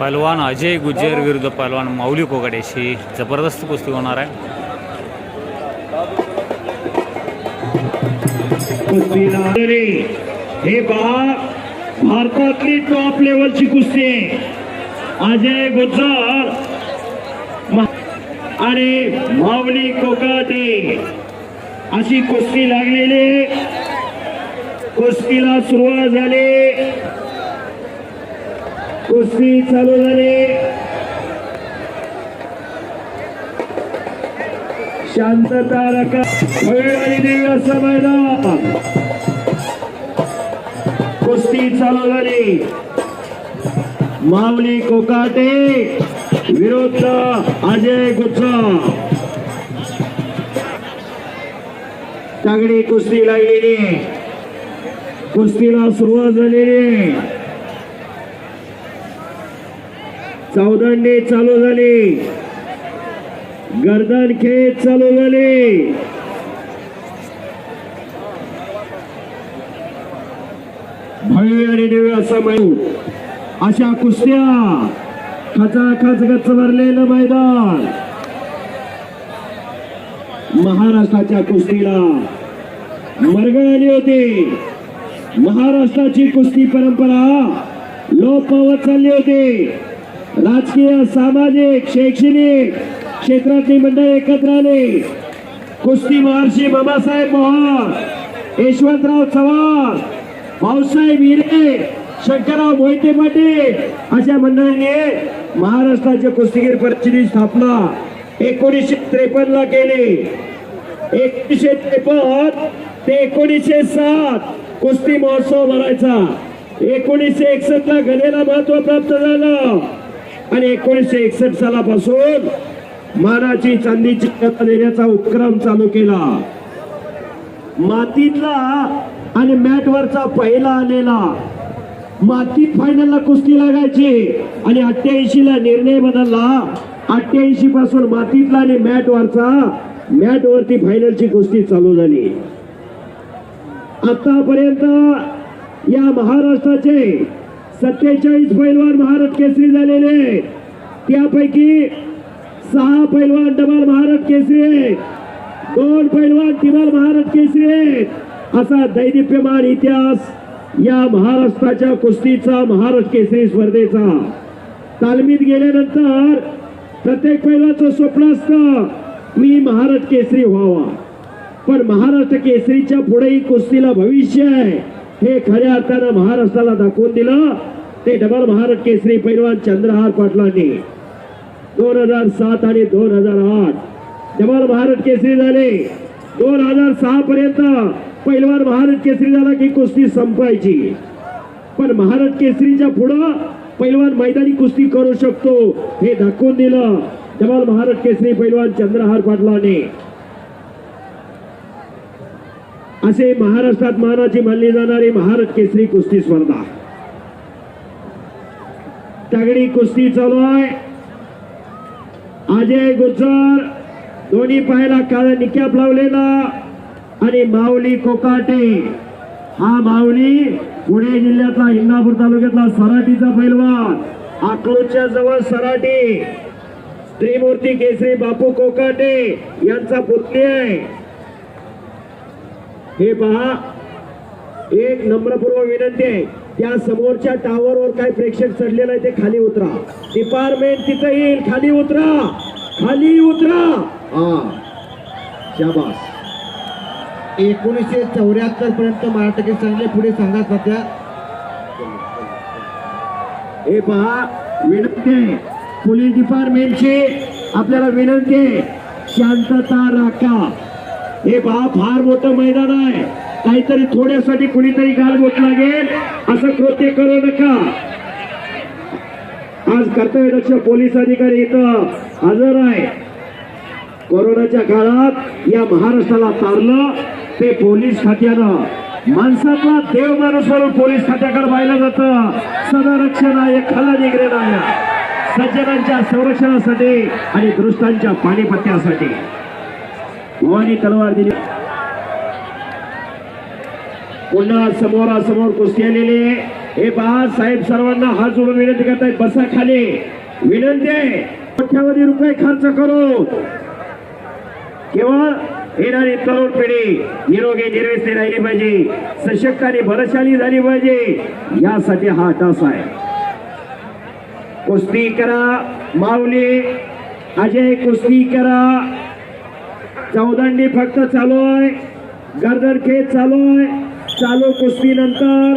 पहलवान अजय गुज्जर विरुद्ध पहलवान माऊली कोगाड्याशी जबरदस्त कुस्ती होणार आहे. हे पहा भारतातली टॉप लेवलची कुस्ती आहे. अजय गुज्जर आणि माऊली कोकाटे अशी कुस्ती लागलेली कुस्तीला सुरुवात झाली. कुस्ती चालू झाली. शांतता रका वेळ आणि देवी असं मैदान कुस्ती चालू झाली. माऊली कोकाटे विरुद्ध अजय गुच्छ. तगडी कुस्ती लागलेली कुस्तीला सुरुवात झालेली चौदंडी चालू झाली. गर्दन खेच चालू झाली. भव्य आणि दिव्य असं मैदान अशा कुस्त्या खचाखच गच्च भरलेलं मैदान. महाराष्ट्राच्या कुस्तीला वर्ग आली होती. महाराष्ट्राची कुस्ती परंपरा लोप पावत चालली होती. राजकीय सामाजिक शैक्षणिक क्षेत्रातली मंडळी एकत्र आले. कुस्ती महर्षी बाबासाहेब मोहन यशवंतराव चव्हाण भाऊसाहेब हिरे शंकरराव मोहिते पाटील अशा मंडळींनी महाराष्ट्राच्या कुस्तीगीर परिषदेची स्थापना एकोणीसशे त्रेपन्न ला केली. एकोणीसशे त्रेपन्न ते एकोणीसशे सात कुस्ती महोत्सव भरायचा. एकोणीसशे एकसष्ट ला गदेला महत्त्व प्राप्त झालं. आणि एकोणीसशे एकसष्ट सालापासून मानाची चांदीची कथा देण्याचा उपक्रम चालू केला. मातीतला आणि मॅटवरचा पहिला आलेला मातीत फायनलला कुस्ती लागायची आणि अठ्ठ्याऐंशी ला निर्णय बदलला. अठ्ठ्याऐंशी पासून मातीतला आणि मॅटवरचा मॅट वरती फायनलची कुस्ती चालू झाली. आतापर्यंत या महाराष्ट्राचे सत्तेचाळीस पैलवान महाराष्ट्र केसरी झालेले आहेत. त्यापैकी सहा पैलवान डबल महाराष्ट्र केसरी आहेत. दोन पैलवान तिमाल महाराष्ट्र केसरी आहेत. असा दैदिप्यमान इतिहास या महाराष्ट्राच्या कुस्तीचा महाराष्ट्र केसरी स्पर्धेचा तालमीत गेल्यानंतर प्रत्येक पैलवाचं स्वप्न असतं मी महाराष्ट्र केसरी व्हावा पण महाराष्ट्र केसरीच्या पुढेही कुस्तीला भविष्य आहे हे खऱ्या अर्थानं महाराष्ट्राला दाखवून दिलं ते डबल भारत केसरी पैलवान चंद्रहार पाटलांनी. दोन हजार सात आणि दोन हजार आठ डबल भारत केसरी झाले. दोन हजार सहा पर्यंत पैलवान महाराष्ट्र केसरी झाला की कुस्ती संपायची. पण महाराष्ट्र केसरीच्या पुढं पैलवान मैदानी कुस्ती करू शकतो हे दाखवून दिलं जमाल महाराष्ट्र केसरी पैलवान चंद्रहार पाटलाने. असे महाराष्ट्रात मानाची मानली जाणारी महाराष्ट्र केसरी कुस्ती स्पर्धा. तगडी कुस्ती चालू आहे. अजय गुजर दोन्ही पायाला काळा निक्याप लावलेला आणि माऊली कोकाटे. हा माऊली पुणे जिल्ह्यातला इंदापूर तालुक्यातला सराटीचा पैलवान. अकलूजच्या जवळ सराटी. त्रिमूर्ती केसरी बापू कोकाटे यांचा पुतणी आहे. हे पहा एक नम्रपूर्व विनंती आहे. त्या समोरच्या टावरवर काय प्रेक्षक चढलेलं आहे ते खाली उतरा. डिपार्टमेंट तिथं येईल. खाली उतरा. खाली उतरा. हा. शाबास. एकोणीसशे चौऱ्याहत्तर पर्यंत महाराष्ट्र चांगले पुढे सांगा सध्या. हे पहा. विनंती आहे. पोलीस डिपार्टमेंटची आपल्याला विनंती आहे. शांतता राखा. हे पहा फार मोठं मैदान आहे. काहीतरी थोड्यासाठी कुणीतरी गालबोट लागेल. असं कृत्य करू नका. आज कर्तव्य दक्ष पोलीस अधिकारी इथं. हजर आहे. कोरोनाच्या काळात या महाराष्ट्राला तारलं ते पोलीस खात्यानं. माणसातला देव माणूस म्हणून पोलीस खात्याकडे पाहिलं जातं. सदरक्षण आहे खला निग्रे सज्जनांच्या संरक्षणासाठी आणि दृष्टांच्या पाणीपत्यासाठी भवानी तलवार दिली. पुन्हा समोरासमोर कुस्ती आलेली आहे. हे पहा साहेब सर्वांना हात जोडून विनंती करताय बसा खाली. विनंती आहे. कोट्यावधी रुपये खर्च करू केवळ येणारी तरुण पिढी निरोगी निर्वेसनी राहिली पाहिजे. सशक्त आणि बलशाली झाली पाहिजे. यासाठी हा टास आहे. कुस्ती करा माऊली. अजय कुस्ती करा. चौदंडी फक्त चालू आहे. गर्दन खेळ चालू आहे. चालू कुस्ती नंतर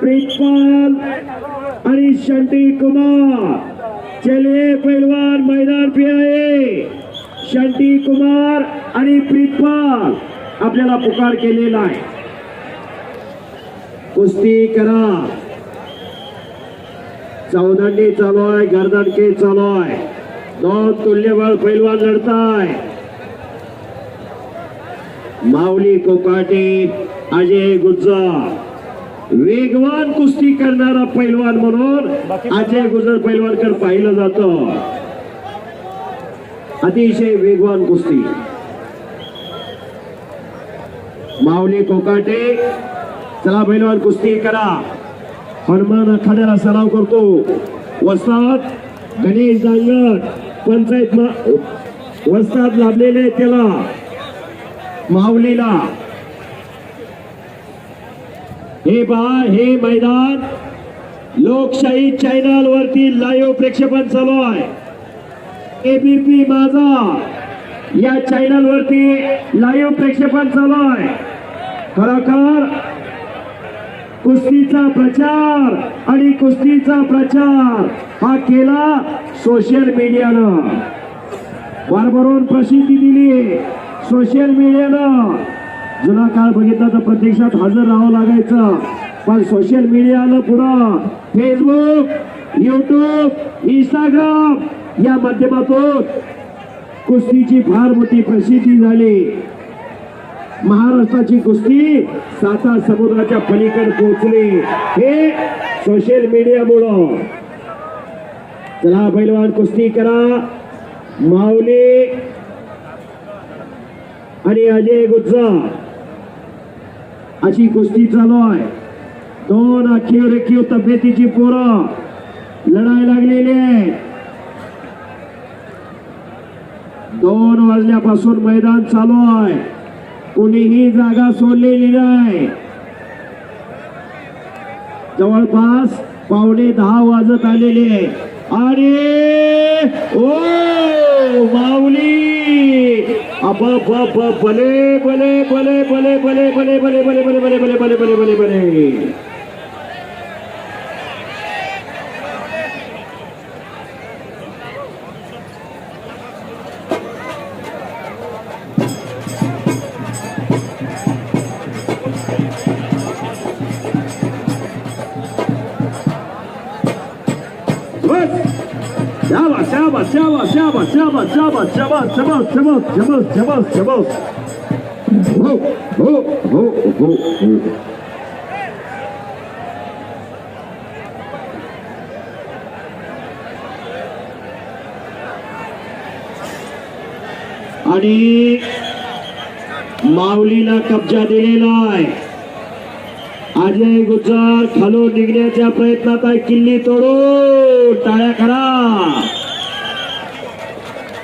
प्रीतपाल आणि शंटी कुमार. चले पैलवान मैदान पे आहे शंटी कुमार आणि प्रीतपाल आपल्याला पुकार केलेला आहे. कुस्ती करा. चौदंडी चालू आहे गर्दांकी चालू आहे. दोन तुल्यबळ पैलवान लढताय. माऊली कोकाटे अजय गुज्जा वेगवान कुस्ती करणारा पैलवान म्हणून अजय गुजर पैलवानकर पाहिलं जात. अतिशय वेगवान कुस्ती. माऊली कोकाटे चला पैलवान कुस्ती करा. हनुमान अखाड्याला सराव करतो. वसाहत गणेश दांगड पंचायत वसाहत लाभलेले त्याला. माऊलीला. हे पहा हे मैदान. लोकशाही चॅनल वरती लाईव्ह प्रेक्षेपण चालू आहे. एबीपी माझा या चॅनल वरती लाईव्ह प्रेक्षेपण चालू आहे. खरोखर कुस्तीचा प्रचार आणि कुस्तीचा प्रचार हा केला सोशल मीडियानं भरभरून प्रसिद्धी दिली सोशल मीडियानं जुना काळ बघितला तर प्रत्यक्षात हजर राहावं लागायचं. पण सोशल मीडियानं पुढं फेसबुक युट्यूब इंस्टाग्राम या माध्यमातून कुस्तीची फार मोठी प्रसिद्धी झाली. महाराष्ट्राची कुस्ती साता समुद्राच्या पलीकडे पोहोचली. हे सोशल मीडियामुळं. चला पैलवान कुस्ती करा. माऊली आणि अजय गुज्जर अशी कुस्ती चालू आहे दोन अखीव रेखीव तब्येतीची पोरं लढाई लागलेली आहे दोन वाजल्यापासून मैदान चालू आहे कोणीही जागा सोडलेली नाही. जवळपास पावणे दहा वाजत आलेले आहे. आणि ओ! माऊली अप भले भले भले भले भले भले भले भले भले भले भले भले भले भले शाबास शाबास शाबास शाबास शाबास शाबास शाबास शाबास शाबास शाबास शाबास शाबास हो हो हो हो हो आणि माऊलीला कब्जा दिलेला आहे अजय गुजर खालून निघण्याच्या प्रयत्नात आहे. किल्ली तोडून टाळ्या करा.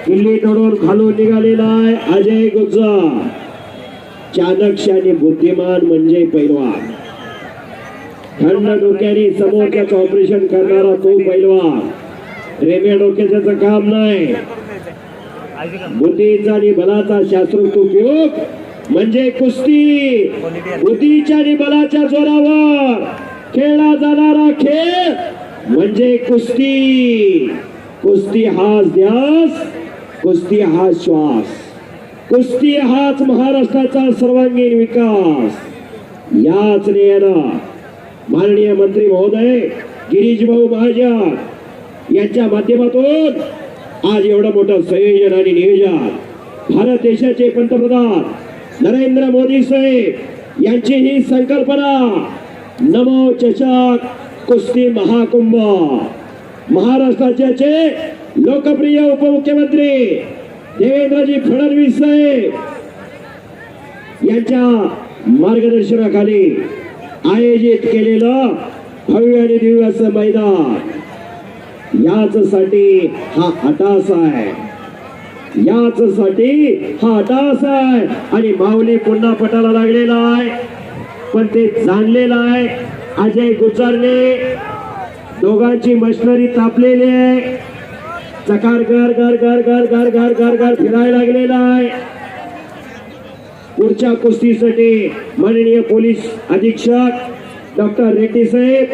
किल्ली तोडून खालून निघालेला आहे अजय गुजर चाणक्य आणि बुद्धिमान म्हणजे पैलवान. थंड डोक्याने समोरच्याच ऑपरेशन करणारा तो पैलवान. रेमे डोक्याचं काम नाही. बुद्धीचा आणि बलाचा शास्त्रोक्त उपयोग म्हणजे कुस्ती बुद्धीच्या आणि बलाच्या जोरावर खेळला जाणारा खेळ म्हणजे कुस्ती. कुस्ती हाच ध्यास कुस्ती हा श्वास. कुस्ती हाच महाराष्ट्राचा सर्वांगीण विकास. याच नेयानं माननीय मंत्री महोदय गिरीशभाऊ महाजन यांच्या माध्यमातून आज एवढं मोठं संयोजन आणि नियोजन. भारत देशाचे पंतप्रधान नरेंद्र मोदी साहेब यांची ही संकल्पना नमो चषक कुस्ती महाकुंभ. महाराष्ट्राचे लोकप्रिय उपमुख्यमंत्री देवेंद्रजी फडणवीस साहेब यांच्या मार्गदर्शनाखाली आयोजित केलेलं भव्य आणि दिव्याचं मैदान. याच साठी हा हटास आहे. याच साठी हा अटास आहे. आणि माऊली पुन्हा पटाला लागलेला आहे. पण ते जाणलेलं आहे. अजय गुजरने दोघांची मशिनरी तापलेली आहे. चकार घर घर घर घर घर घर घर घर फिरायला लागलेला आहे. पुढच्या कुस्तीसाठी माननीय पोलीस अधीक्षक डॉक्टर रेड्डी साहेब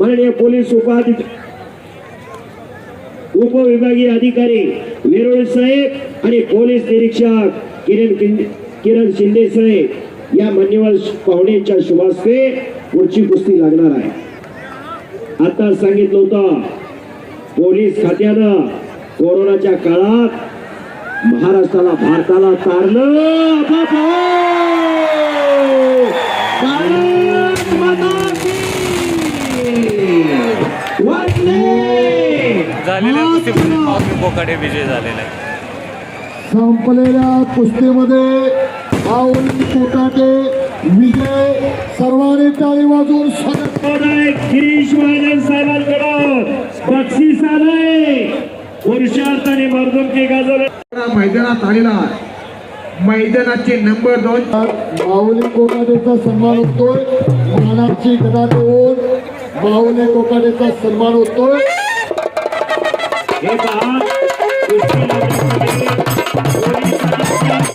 माननीय पोलीस उपाधीक्षक उपविभागीय अधिकारी वेरुळ साहेब आणि पोलीस निरीक्षक किरण किरण शिंदे साहेब या मान्यवर पाहुण्यांच्या शुभास्ते पुढची कुस्ती लागणार आहे. आता सांगितलं होतं पोलीस खात्यानं कोरोनाच्या काळात महाराष्ट्राला भारताला तारलं झालेल्या कुस्तीमध्ये कोकाडे विजय झालेला. आहे संपलेल्या कुस्तीमध्ये विजय सर्वांनी टाळी स्वागत महोदय गिरीश महाजन साहेबांकडून बक्षीस आलंय. पुरुषार्थ आणि मर्दुमकी गाजवले. मैदानात आलेला मैदानाचे नंबर दोन. माऊली कोकाटेचा सन्मान होतोय. मानाची गदा देऊन माऊली कोकाटेचा सन्मान होतोय. 别咋？